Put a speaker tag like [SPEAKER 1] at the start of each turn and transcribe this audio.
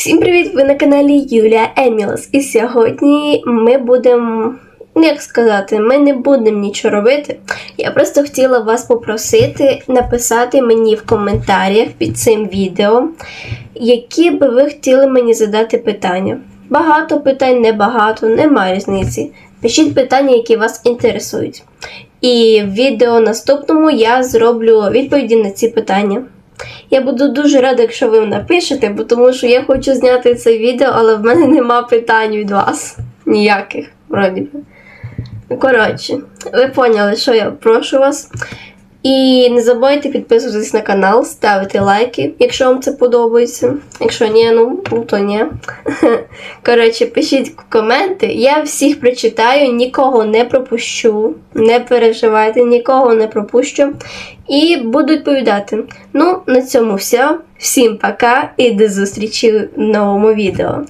[SPEAKER 1] Всім привіт! Ви на каналі Юлія Емілс. І сьогодні ми будемо, як сказати, ми не будемо нічого робити. Я просто хотіла вас попросити написати мені в коментарях під цим відео, які би ви хотіли мені задати питання. Багато питань, небагато, немає різниці. Пишіть питання, які вас інтересують. І в відео наступному я зроблю відповіді на ці питання. Я буду дуже рада, якщо ви напишете, бо тому що я хочу зняти це відео, але в мене нема питань від вас. Ніяких, вроді Коротше, ви поняли, що я прошу вас. І не забудьте підписуватись на канал, ставити лайки, якщо вам це подобається. Якщо ні, ну, ну то ні. Коротше, пишіть коменти. Я всіх прочитаю, нікого не пропущу. Не переживайте, нікого не пропущу. І буду відповідати. Ну, на цьому все. Всім пока і до зустрічі в новому відео.